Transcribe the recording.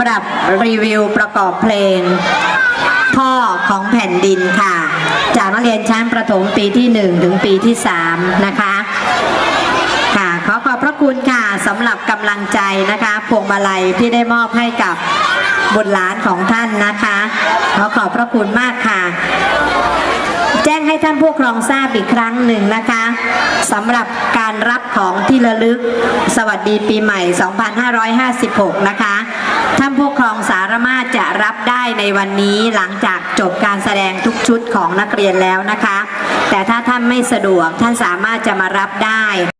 กับรีวิวประกอบเพลง พ่อของแผ่นดินค่ะ จากนักเรียนชั้นประถมปีที่ 1 ถึงปีที่ 3 นะคะ ค่ะขอขอบพระคุณค่ะสำหรับกำลังใจนะคะพวงมาลัยที่ได้มอบให้กับบุตรหลานของท่านนะคะ ขอขอบพระคุณมากค่ะ แจ้งให้ท่านผู้ครองทราบอีกครั้งหนึ่งนะคะสำหรับการรับของที่ระลึก สวัสดีปีใหม่ 2556 นะคะานผู้ครองสารมาจะรับได้ในวันนี้หลังจากจบการแสดงทุกชุดของนักเรียนแล้วนะคะ แต่ถ้าท่านไม่สะดวกท่านสามารถจะมารับได้